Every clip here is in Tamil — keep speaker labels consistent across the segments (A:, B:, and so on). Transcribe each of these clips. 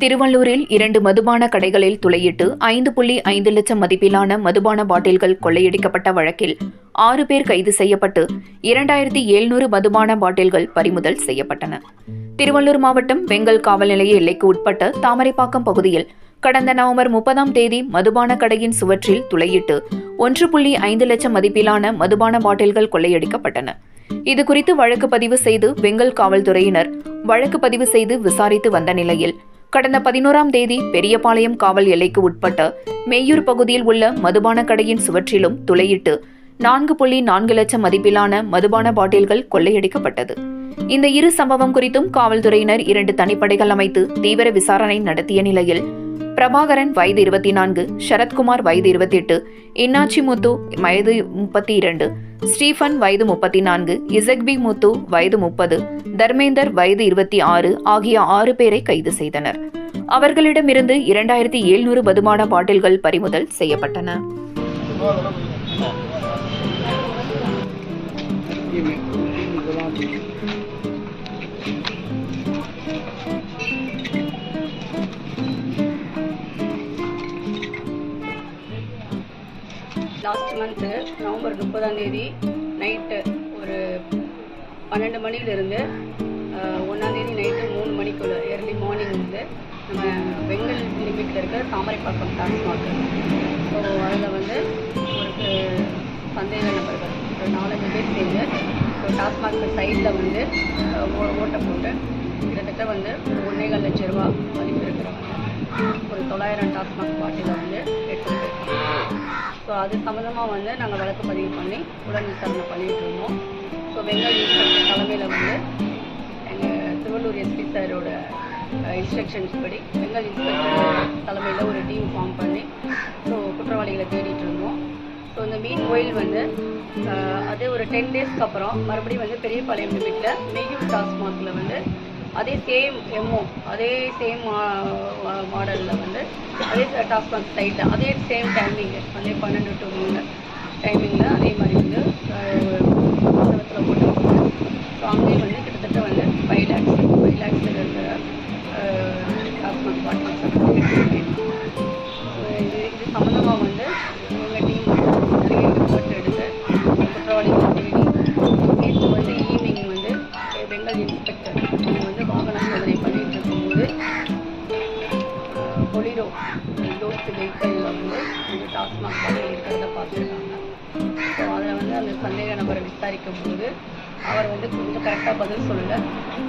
A: திருவள்ளூரில் இரண்டு மதுபான கடைகளில் துளையிட்டு ஐந்து புள்ளி ஐந்து லட்சம் மதிப்பிலான மதுபான பாட்டில்கள் கொள்ளையடிக்கப்பட்ட வழக்கில் ஆறு பேர் கைது செய்யப்பட்டு இரண்டாயிரத்தி எழுநூறு மதுபான பாட்டில்கள் பறிமுதல் செய்யப்பட்டன. திருவள்ளூர் மாவட்டம் வெங்கல் காவல் நிலைய எல்லைக்கு உட்பட்ட தாமரைப்பாக்கம் பகுதியில் கடந்த நவம்பர் முப்பதாம் தேதி மதுபான கடையின் சுவற்றில் துளையிட்டு ஒன்று புள்ளி ஐந்து லட்சம் மதிப்பிலான மதுபான பாட்டில்கள் கொள்ளையடிக்கப்பட்டன. இதுகுறித்து வழக்கு பதிவு செய்து வெங்கல் காவல்துறையினர் வழக்கு பதிவு செய்து விசாரித்து வந்த நிலையில் கடந்த பதினோராம் தேதி பெரியபாளையம் காவல் எல்லைக்கு உட்பட்ட மெய்யூர் பகுதியில் உள்ள மதுபான கடையின் சுவற்றிலும் துளையிட்டு நான்கு புள்ளி நான்கு லட்சம் மதிப்பிலான மதுபான பாட்டில்கள் கொள்ளையடிக்கப்பட்டது. இந்த இரு சம்பவம் குறித்தும் காவல்துறையினர் இரண்டு தனிப்படைகள் அமைத்து தீவிர விசாரணை நடத்திய நிலையில் பிரபாகரன் வயது இருபத்தி நான்கு சரத்குமார் வயது இருபத்தி எட்டு இன்னாச்சி முத்து வயது முப்பத்தி இரண்டு ஸ்டீஃபன் வயது முப்பத்தி நான்கு இசக்பி முத்து வயது முப்பது தர்மேந்தர் வயது இருபத்தி ஆறு ஆகிய ஆறு பேரை கைது செய்தனர். அவர்களிடமிருந்து இரண்டாயிரத்தி எழுநூறு பதுமான பாட்டில்கள் பறிமுதல் செய்யப்பட்டன.
B: லாஸ்ட் மந்த்து நவம்பர் முப்பதாம் தேதி நைட்டு ஒரு பன்னெண்டு மணிலேருந்து ஒன்றாந்தேதி நைட்டு மூணு மணிக்குள்ள ஏர்லி மார்னிங் வந்து நம்ம வெங்கல் லிமிட்டில் இருக்கிற தாமரைப்பாக்கம் டாஸ்மாக் ஸோ அதில் வந்து ஒரு சந்தேக நபர்கள் ஒரு நாலஞ்சு பேர் சேர்ந்து ஸோ டாஸ்மாக் சைடில் வந்து ஓ- ஓட்டை போட்டு கிட்டத்தட்ட வந்து ஒரு ஒன்றேகால் லட்ச ரூபா மதிப்பு இருக்கிறவங்க ஒரு தொள்ளாயிரம் டாஸ்மாக் பாட்டிலை வந்து ஸோ அது சம்மந்தமாக வந்து நாங்கள் வழக்கு பதிவு பண்ணி உடல் விசாரணை பண்ணிகிட்டு இருந்தோம். ஸோ வெங்கல் இன்ஸ்பெக்டர் தலைமையில் வந்து எங்கள் திருவள்ளூர் எஸ்பி சாரோட இன்ஸ்ட்ரக்ஷன்ஸ் படி வெங்கல் இன்ஸ்பெக்டர் தலைமையில் ஒரு டீம் ஃபார்ம் பண்ணி ஸோ குற்றவாளிகளை தேடிட்டு இருந்தோம். ஸோ இந்த மீன் கோயில் வந்து அதே ஒரு டென் டேஸ்க்கு அப்புறம் மறுபடியும் வந்து பெரியபாளையம் வீட்டில் மெய்யூர் டாஸ்மாகில் வந்து அதே சேம் எம்ஓ அதே சேம் மாடலில் வந்து அதே டாஸ்மாக் சைட்டில் அதே சேம் டைமிங் அதே பன்னெண்டு டு மூணு டைமிங்கில் அதே மாதிரி வந்து புத்தகத்தில் போட்டு ஸோ அங்கேயும் வந்து கிட்டத்தட்ட வந்து ஃபைவ் லேக்ஸ் ஃபைவ் லேக்ஸ் இருக்கிற டாஸ்மாக் பாட்டில்ஸ் இது வந்து அந்த டாஸ்மாக் பாட்டில் இருக்கிறத பார்த்துருக்காங்க. ஸோ அதில் வந்து அந்த சந்தேக நபரை விசாரிக்கும் போது அவர் வந்து கொஞ்சம் கரெக்டாக பதில் சொல்லலை.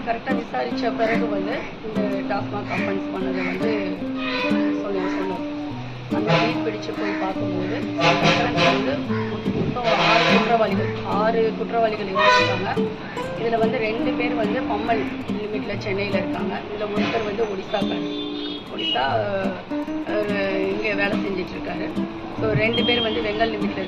B: கரெக்டாக விசாரித்த பிறகு வந்து இந்த டாஸ்மாக் அஃபென்ஸ் பண்ணதை வந்து சொல்லி சொன்னோம் அந்த மீன் பிடிச்சு போய் பார்க்கும்போது வந்து மொத்தம் ஆறு குற்றவாளிகள் ஆறு குற்றவாளிகள் இருந்திருக்காங்க. இதில் வந்து ரெண்டு பேர் வந்து பம்மல் லிமிட்டில் சென்னையில் இருக்காங்க. இதில் ஒருத்தர் வந்து ஒடிசாக்கார் ஒடிசா இங்கே வேலை செஞ்சிட்ருக்காரு ஸோ ரெண்டு பேர் வந்து வெங்கல் லிமிட்டில்